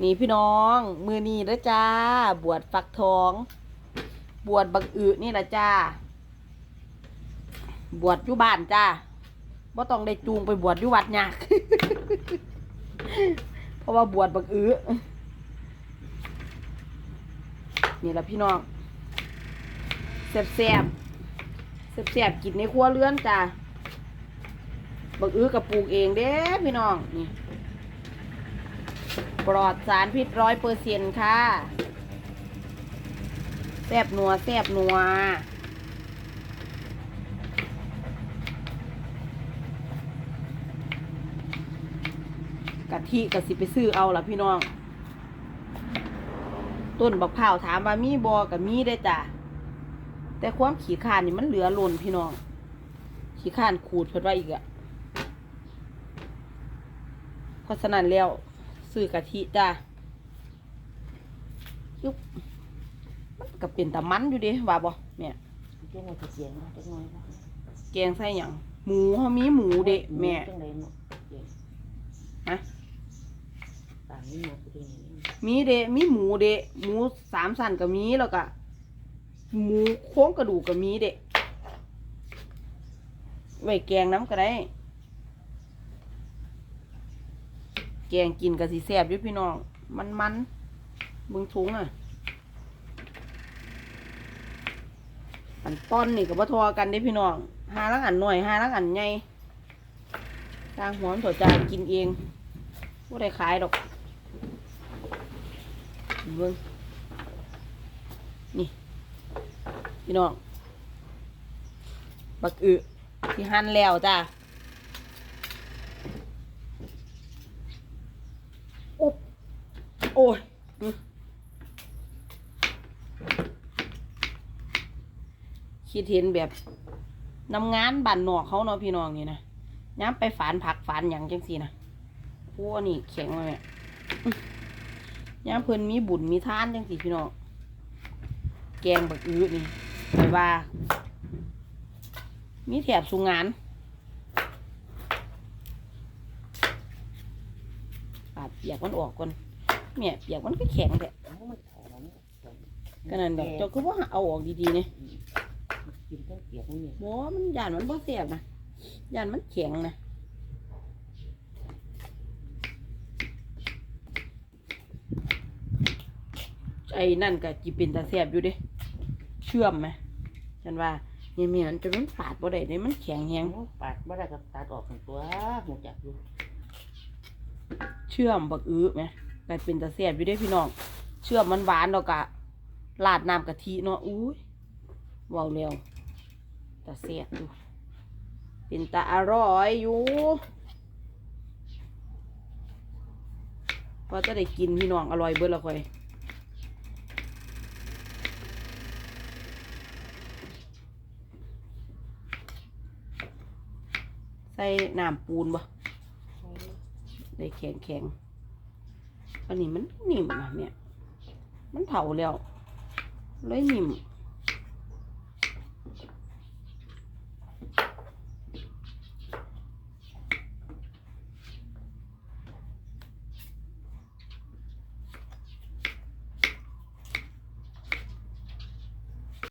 นี่พี่น้อง มือนี้แล้วจ้า บวชฝักทอง บวชบักอึนี่แหละจ้า บวชอยู่บ้านจ้าบ่ต้องได้จูงไปบวชอยู่วัดยากเพราะว่าบวชบักอึนี่แหละพี่น้องแซ่บแซ่บแซ่บแซ่บๆกินในครัวเรือนจ้าบักอึกับปลูกเองเด้พี่น้องนี่ ปลอดสารพิษร้อยเปอร์เซ็นค่ะแซบนัวแซบนัวกะทิกะสิไปซื้อเอาละพี่น้อง ต้นบักพร้าวถามว่ามีบอกัมีได้จ้ะ แต่ความขี้ข้านนี่มันเหลือหล่นพี่น้อง ขี้ข้านขูดเพิ่นว่าอีกอะเพราะฉะนั้นแล้ว ซื้อกะทิจ้ายุบมันก็เป็นตะมันอยู่เดิว่าบ่เนี่ยจังหวะเสียงจังหวะแกงใส่หยังหมูเฮามีหมูเด้แม่จังไดเนาะฮะตางนี่หมดเลยมีเด้มีหมูเด้หมูสามสันก็มีแล้วก็หมูโค้งกระดูกก็มีเด้ไว้แกงน้ำก็ได้ แกงกินก็สิแซ่บอยู่พี่น้อง มันมันบึงทุงอะอันต้นนี่ก็บ่ทอกันเด้พี่น้องหาลังอันหน่อยหาลังอันใหญ่ตางหัวมันถอดจานกินเองบ่ได้ขายดอกเบิ่งนี่ พี่น้อง บักอึที่หั่นแล้วจ้าอุ๊บ โอ้ยคิดเห็นแบบนำงานบ้านนอกเขาเนาะพี่น้องนี่นะย้ำไปฝานผักฝานหยังจังสีนะพวกนี่แข็งมาแม่อื้อย้ำเพิ่นมีบุญมีทานจังสีพี่น้องแกงบักอื้อนี่ไปว่า มีแถบสุงงานปาดเปียกมันออกก่อน แม่เปียกมันก็แข็งแหละเอ้ามันหอมก็นั่นดอกเจ้าก็ว่าเอาออกดีๆเนี่ยกินทั้งเปียกนี่บ่มันยานมันบ่เสียบนะยานมันแข็งนะไอ้นั่นก็จิเป็นตาเสียบอยู่เด้เชื่อมไหมฉันว่าเนี่ยมีมันจนมันปาดบ่ได้เลยมันแข็งแฮงปาดบ่ได้ก็ตัดออกทั้งตัวหูจักอยู่เชื่อมบักอื้อไหม ก็เป็นตาเสียบอยู่เด้พี่น้อง เชื่อมมันหวานแล้วก็ราดน้ำกะทิเนาะอุ้ยเว้าวเร็วตาเสียบอยู่เป็นตาอร่อยอยู่พอจะได้กินพี่น้องอร่อยเบิดและค่อยใส่น้ำปูนบ่ได้แข็งแข็งๆ อันนี้มันนิ่มนะเนี่ย มันเผาแล้ว เลยนิ่ม